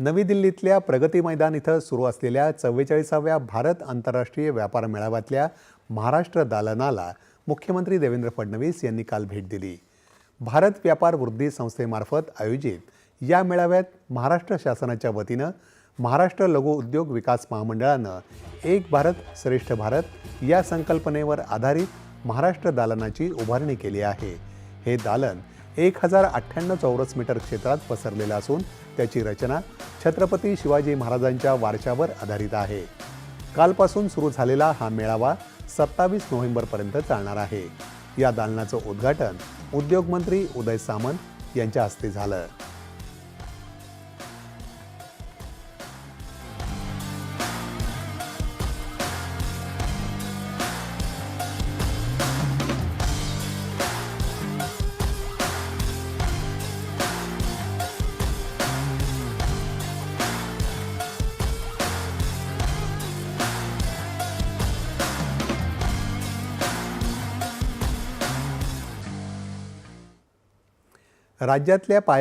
नवी दिल्लीतल्या प्रगती मैदान इथं सुरू असलेल्या चव्वेचाळीसाव्या भारत आंतरराष्ट्रीय व्यापार मेळाव्यातल्या महाराष्ट्र दालनाला मुख्यमंत्री देवेंद्र फडणवीस यांनी काल भेट दिली. भारत व्यापार वृद्धी संस्थेमार्फत आयोजित या मेळाव्यात महाराष्ट्र शासनाच्या वतीनं महाराष्ट्र लघु उद्योग विकास महामंडळानं एक भारत श्रेष्ठ भारत या संकल्पनेवर आधारित महाराष्ट्र दालनाची उभारणी केली आहे. हे दालन एक हजार अठ्ठ्याण्णव चौरस मीटर क्षेत्रात पसरलेला असून त्याची रचना छत्रपती शिवाजी महाराजांच्या वारशावर आधारित आहे. कालपासून सुरू झालेला हा मेळावा सत्तावीस नोव्हेंबरपर्यंत चालणार आहे. या दालनाचं उद्घाटन उद्योगमंत्री उदय सामंत यांच्या हस्ते झालं. राज्यातल्या पाया